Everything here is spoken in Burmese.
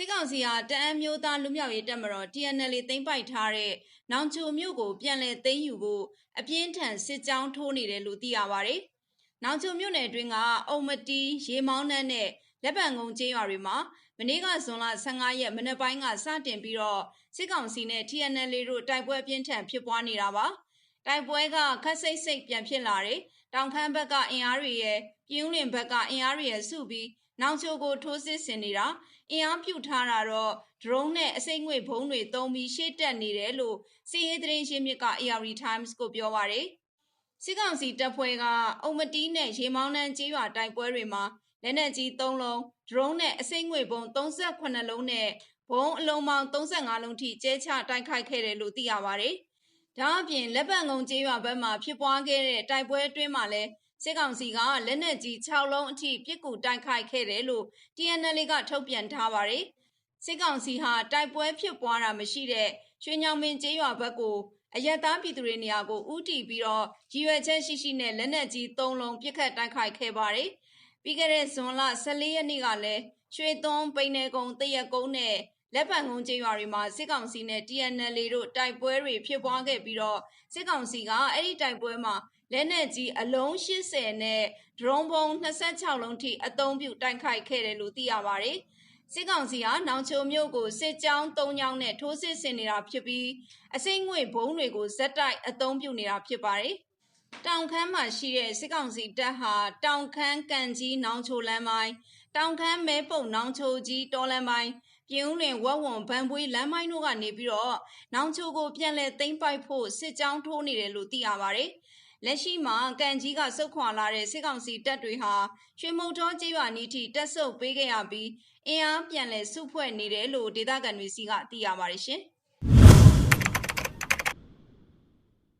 စီဟာတအန်းမျိုးသားလူမျိုးရေးတက်မတော် TNL သိမ်းပိုက်ထားတဲ့နောင်ချိုမြို့ကို ပြန်လည်သိမ်းယူဖို့အပြင်းထန်စစ်ကြောင်းထိုးနေတယ်လို့သိရပါတယ်။နောင်ချိုမြို့နယ်အတွင်းကအုံမတီရေမောင်းနှန်းနဲ့လက်ပံကုန်းကျေးရွာတွေမှာမနေ့ကဇွန်လ15ရက်မနက်ပိုင်းကစတင်ပြီးတော့စစ်ကောင်စီနဲ့ TNL တို့တိုက်ပွဲပြင်းထန်ဖြစ်ပွားနေတာပါ။တိုက်ပွဲကခက်စိတ်စိတ်ပြန်ဖြစ်လာတယ်။တောင်ခမ်းဘက်ကအင်အားတွေရဲ့ပြင်းဦးလင်ဘက်ကအင်အားတွေရဲ့စုပြီး နောင်ချိုကိုထိုးစစ်ဆင်နေတာအင်အားပြုထားတာတော့ drone နဲ့အစိမ့်ငွေဘုံတွေတုံးပြီးရှေ့တက်နေတယ်လို့စီးရေးသတင်းရှင်းမြစ်က AR Times ကိုပြောပါရယ်စစ်ကောင်စီတပ်ဖွဲ့ကအုံမတီးနဲ့ရေမောင်းနှန်းကျေးရွာတိုက်ပွဲတွေမှာလက်နက်ကြီး3လုံး drone နဲ့အစိမ့်ငွေဘုံ38လုံးနဲ့ဘုံအလုံးပေါင်း35လုံးထိကျဲချတိုက်ခိုက်ခဲ့တယ်လို့သိရပါရယ်ဒါအပြင်လက်ပံကုံကျေးရွာဘက်မှာဖြစ်ပွားခဲ့တဲ့တိုက်ပွဲအတွင်းမှာလည်း စစ်ကောင်စီကလက်နက်ကြီး6လုံးအထိပစ်ကူတိုက်ခိုက်ခဲ့တယ်လို့ TNL ကထုတ်ပြန်ထားပါတယ်။စစ်ကောင်စီဟာတိုက်ပွဲဖြစ်ပွားတာမရှိတဲ့ရွှေညောင်ပင်ကျေးရွာဘက်ကိုအရက်သားပြည်သူတွေနေရာကိုဥတီပြီးတော့ရည်ရွယ်ချက်ရှိရှိနဲ့လက်နက်ကြီး3လုံးပစ်ခတ်တိုက်ခိုက်ခဲ့ပါတယ်။ပြီးခဲ့တဲ့ဇွန်လ14ရက်နေ့ကလည်းရွှေသွန်းပိန်နယ်ကုန်းတရက်ကုန်းနဲ့ လက်ပံကုန်းကျေးရွာတွေမှာစစ်ကောင်စီနဲ့ TNL တို့တိုက်ပွဲတွေဖြစ်ပွားခဲ့ပြီးတော့စစ်ကောင်စီကအဲ့ဒီတိုက်ပွဲမှာလက်နက်ကြီးအလုံး80နဲ့ drone ပုံ26လုံးထိအသုံးပြုတိုက်ခိုက်ခဲ့တယ်လို့သိရပါတယ်။စစ်ကောင်စီဟာနောင်ချိုမြို့ကိုစစ်ကြောင်း၃ကြောင်းနဲ့ထိုးစစ်ဆင်နေတာဖြစ်ပြီးအစိမ့်ငွေဘုံတွေကိုဇက်တိုက်အသုံးပြုနေတာဖြစ်ပါတယ်။တောင်ခမ်းမှာရှိတဲ့စစ်ကောင်စီတပ်ဟာတောင်ခမ်းကန်ကြီးနောင်ချိုလမ်းပိုင်းတောင်ခမ်းမဲပုံနောင်ချိုကြီးတော်လမ်းပိုင်း ပြင်းဦးလင်ဝက်ဝွန်ဗန်ပွေးလမ်းမိုင်းတို့ကနေပြီးတော့နောင်ချိုကိုပြန်လည်သိမ်းပိုက်ဖို့စစ်ကြောင်းထိုးနေတယ်လို့သိရပါတယ်။လက်ရှိမှာကန်ကြီးကစုတ်ခွာလာတဲ့စစ်ကောင်စီတပ်တွေဟာရွှေမုတ်တော်ကျေးရွာနီးထိတက်ဆုပ်ပေးခဲ့ရပြီးအင်အားပြန်လည်စုဖွဲ့နေတယ်လို့ဒေသခံတွေစီကသိရပါတယ်ရှင်။